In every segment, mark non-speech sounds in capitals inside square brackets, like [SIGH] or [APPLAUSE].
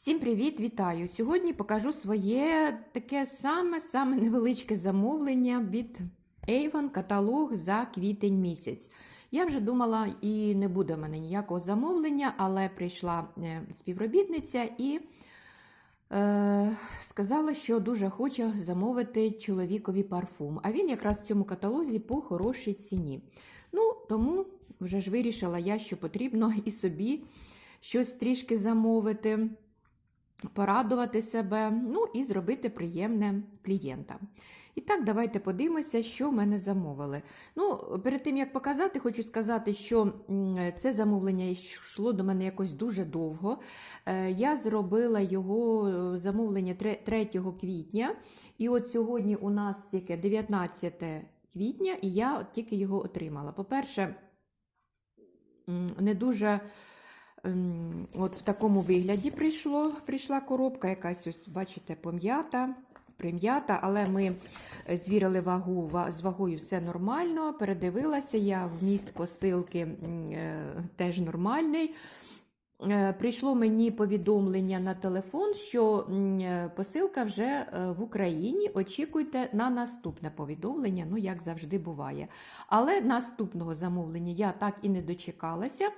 Всім привіт, вітаю! Сьогодні покажу своє таке саме-саме невеличке замовлення від Avon каталог за квітень місяць. Я вже думала, і не буде в мене ніякого замовлення, але прийшла е, співробітниця і е, сказала, що дуже хоче замовити чоловікові парфум. А він якраз в цьому каталозі по хорошій ціні. Ну, тому вже ж вирішила я, що потрібно і собі щось трішки замовити порадувати себе, ну і зробити приємне клієнта. І так, давайте подивимося, що в мене замовили. Ну, перед тим як показати, хочу сказати, що це замовлення йшло до мене якось дуже довго. Е, Я зробила його е, замовлення 3 квітня, і от сьогодні у нас яке 19 квітня, і я тільки його отримала. По-перше, не дуже. Ем, От в такому вигляді прийшло, прийшла коробка, якась ось, бачите, пом'ята, прим'ята, але ми звірили вагу, з вагою все нормально, передивилася я, вміст посилки е, теж нормальний. Е, Прийшло мені повідомлення на телефон, що е, посилка вже в Україні. Очікуйте на наступне повідомлення, ну як завжди буває. Але наступного замовлення я так і не дочекалася.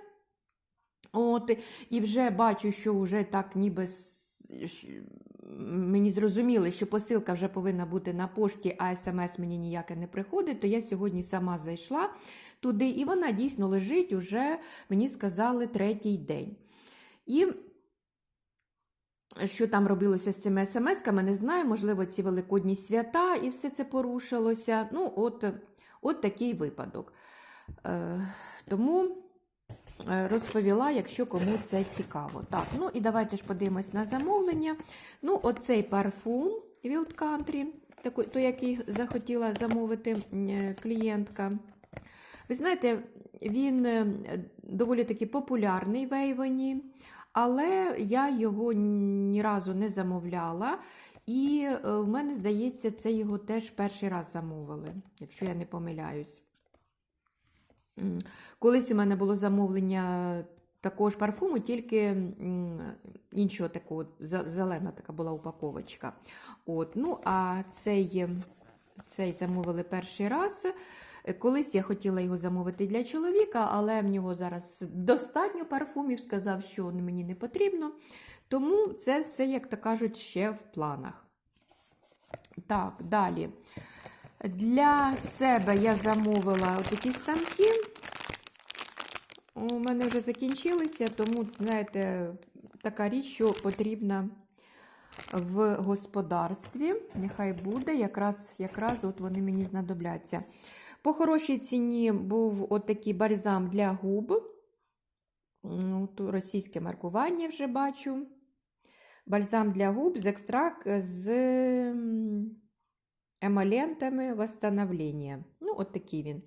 От, і вже бачу, що вже так ніби мені зрозуміли, що посилка вже повинна бути на пошті, а смс мені ніяке не приходить, то я сьогодні сама зайшла туди, і вона дійсно лежить уже, мені сказали, третій день. І що там робилося з цими смс-ками, не знаю, можливо, ці великодні свята і все це порушилося. Ну, от, от такий випадок. Е, тому розповіла, якщо кому це цікаво. Так, ну і давайте ж подивимось на замовлення. Ну, оцей парфум Wild Country, той, який захотіла замовити е, клієнтка. Ви знаєте, він е, доволі таки популярний в Ейвоні, але я його ні разу не замовляла. І е, в мене, здається, це його теж перший раз замовили, якщо я не помиляюсь. Колись у мене було замовлення такого ж парфуму, тільки іншого такого, зелена така була упаковочка. От, ну, а цей, цей замовили перший раз. Колись я хотіла його замовити для чоловіка, але в нього зараз достатньо парфумів, сказав, що мені не потрібно. Тому це все, як то кажуть, ще в планах. Так, далі. Для себе я замовила такі станки. У мене вже закінчилися, тому, знаєте, така річ, що потрібна в господарстві. Нехай буде, якраз, якраз от вони мені знадобляться. По хорошій ціні був отакий бальзам для губ. Тут російське маркування вже бачу. Бальзам для губ з екстракт з м, емолентами восстановлення. Ну, от такий він.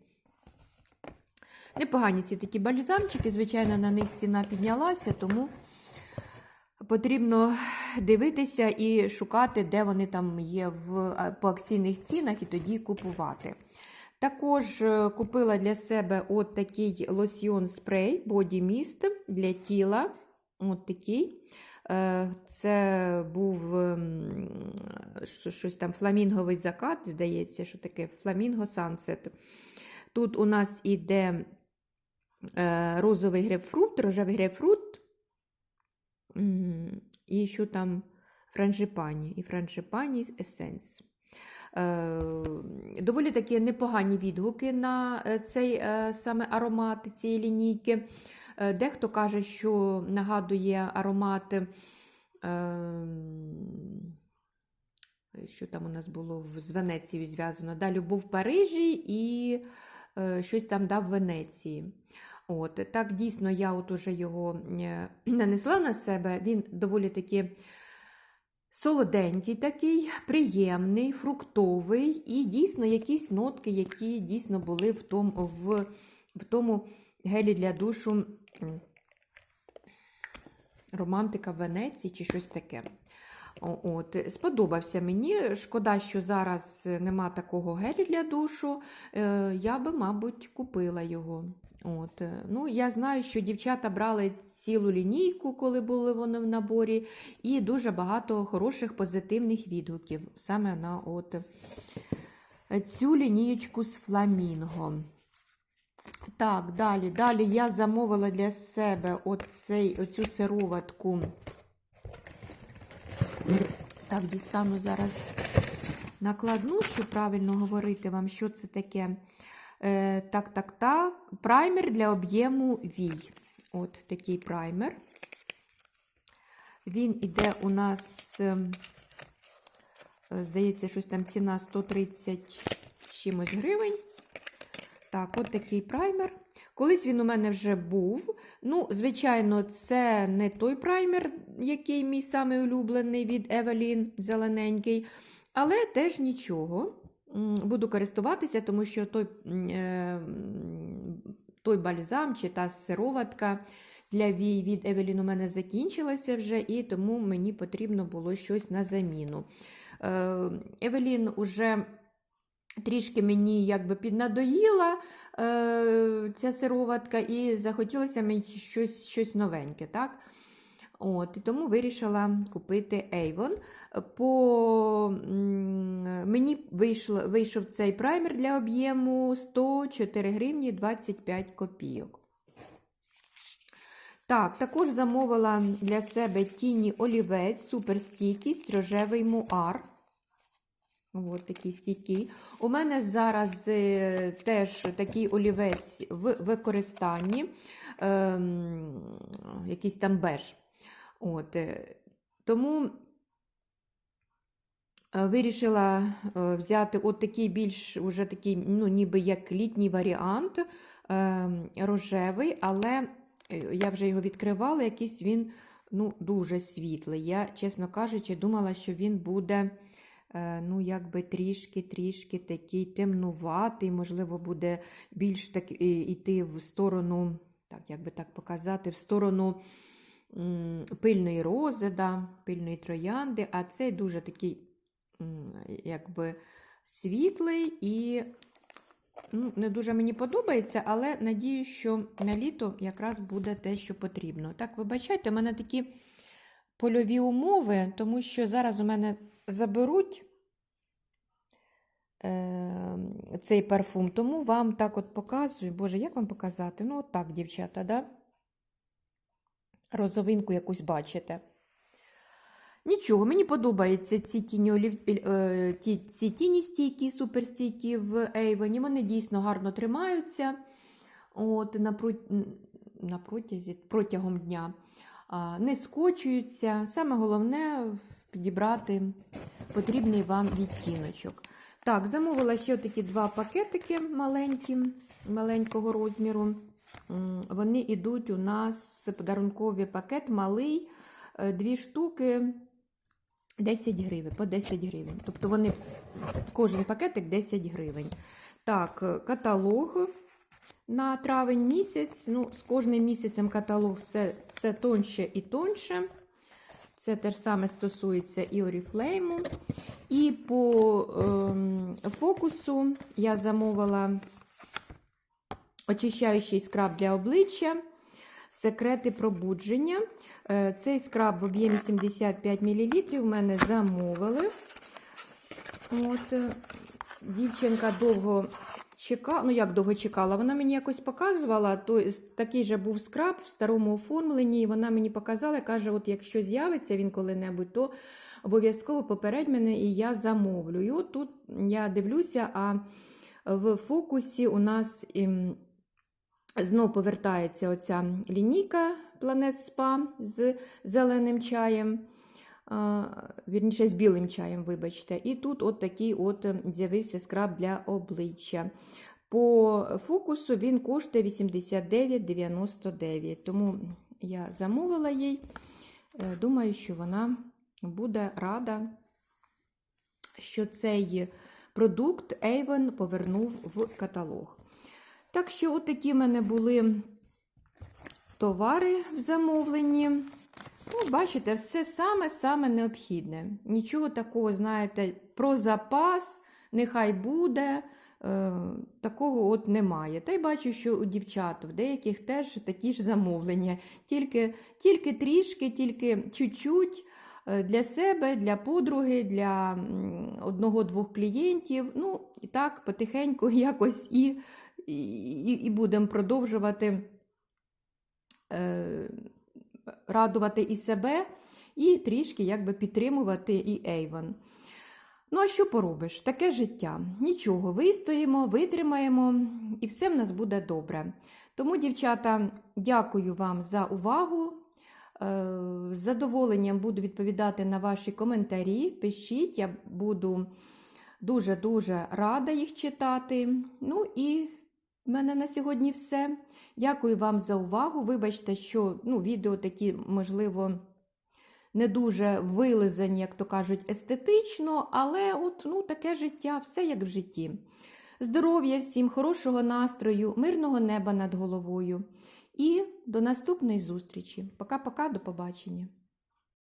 Непогані ці такі бальзамчики, звичайно, на них ціна піднялася, тому потрібно дивитися і шукати, де вони там є в, по акційних цінах, і тоді купувати. Також е, купила для себе от такий лосьйон спрей Body Mist для тіла. От такий. Е, Це був ем, щось там фламінговий закат, здається, що таке фламінго Sunset. Тут у нас іде е, розовий грейпфрут, рожевий грейпфрут, і що там франжипані, і франжипані есенс. Е, Доволі такі непогані відгуки на е, цей саме аромат цієї лінійки. Дехто каже, що нагадує аромати. Ем, Що там у нас було з Венецією зв'язано? Да, Любов в Парижі і е, щось там дав в Венеції. От, так дійсно я от уже його е, [CLEARS THROAT] нанесла на себе. Він доволі таки солоденький, такий, приємний, фруктовий, і дійсно якісь нотки, які дійсно були в тому, в, в тому гелі для душу романтика в Венеції чи щось таке. От, сподобався мені. Шкода, що зараз нема такого гелю для душу. Е, Я би, мабуть, купила його. От. е, Ну, я знаю, що дівчата брали цілу лінійку, коли були вони в наборі, і дуже багато хороших позитивних відгуків саме на от цю лінієчку з фламінго. Так, далі. Далі я замовила для себе оцей, оцю сироватку. Так, дістану зараз накладну, щоб правильно говорити вам, що це таке. Е, так, так, так. Праймер для об'єму вій. От такий праймер. Він іде у нас, ем, е, здається, щось там ціна 130 чимось гривень. Так, от такий праймер. Колись він у мене вже був. Ну, звичайно, це не той праймер, який мій самий улюблений від Evelyn, зелененький. Але теж нічого. Буду користуватися, тому що той, е, той бальзам чи та сироватка для вій від Evelyn у мене закінчилася вже, і тому мені потрібно було щось на заміну. Е, Евелін уже трішки мені якби піднадоїла е, ця сироватка, і захотілося мені щось, щось новеньке. так? От, і тому вирішила купити Avon. По, мені вийшло, вийшов цей праймер для об'єму 104 гривні 25 копійок. Так, також замовила для себе тіні олівець, суперстійкість, рожевий муар. Ось такий стійкий. У мене зараз е, теж такий олівець в використанні, ем, якийсь там беж. От, е, тому е, вирішила взяти от такий більш уже такий, ну, ніби як літній варіант, е, рожевий, але я вже його відкривала, якийсь він ну, дуже світлий. Я, чесно кажучи, думала, що він буде ну, якби трішки-трішки такий темнуватий, можливо, буде більш так і- іти в сторону, так, як так показати, в сторону пильної рози, да, пильної троянди, а цей дуже такий, якби світлий і ну, не дуже мені подобається, але надію, що на літо якраз буде те, що потрібно. Так, вибачайте, у мене такі польові умови, тому що зараз у мене заберуть е, цей парфум, тому вам так от показую. Боже, як вам показати? Ну, от так, дівчата, да? розовинку якусь бачите. Нічого, мені подобаються ці тіні, олів... е, ці тіні стійкі, суперстійкі в Ейвоні. Вони дійсно гарно тримаються от, на, про... на протязі, протягом дня. Не скочуються. Саме головне підібрати потрібний вам відтіночок. Так, замовила ще такі два пакетики маленькі, маленького розміру. Вони йдуть у нас подарунковий пакет малий, е, дві штуки 10 гривень, по 10 гривень. Тобто вони, кожен пакетик 10 гривень. Так, е, каталог на травень місяць. Ну, з кожним місяцем каталог все, все тоньше і тоньше. Це те ж саме стосується і Oriflame. І по ем, фокусу я замовила очищаючий скраб для обличчя, секрети пробудження. Е, Цей скраб в об'ємі 75 мл в мене замовили. От, е, дівчинка довго чекала, ну як довго чекала, вона мені якось показувала, то такий же був скраб в старому оформленні, і вона мені показала, каже, от якщо з'явиться він коли-небудь, то обов'язково попередь мене і я замовлю. І от тут я дивлюся, а в фокусі у нас ем, знов повертається оця лінійка Planet Spa з зеленим чаєм. Вірніше, з білим чаєм, вибачте. І тут от такий от з'явився скраб для обличчя. По фокусу він коштує 89,99. Тому я замовила їй. Е, Думаю, що вона буде рада, що цей продукт Avon повернув в каталог. Так що, такі в мене були товари в замовленні. Ну, бачите, все саме-саме необхідне. Нічого такого, знаєте, про запас, нехай буде. е, такого от немає. Та й бачу, що у дівчат в деяких теж такі ж замовлення, тільки, тільки трішки, тільки чуть-чуть е, для себе, для подруги, для одного-двох клієнтів. Ну, і так потихеньку [LAUGHS] якось і, і, і будемо продовжувати е, радувати і себе, і трішки якби підтримувати і Ейвон. Ну, а що поробиш? Таке життя. Нічого, вистоїмо, витримаємо, і все в нас буде добре. Тому, дівчата, дякую вам за увагу. Е, З задоволенням буду відповідати на ваші коментарі. Пишіть, я буду дуже-дуже рада їх читати. Ну і в мене на сьогодні все. Дякую вам за увагу. Вибачте, що ну, відео такі, можливо, не дуже вилизані, як то кажуть, естетично, але от ну, таке життя, все як в житті. Здоров'я всім, хорошого настрою, мирного неба над головою. І до наступної зустрічі. Пока-пока, до побачення.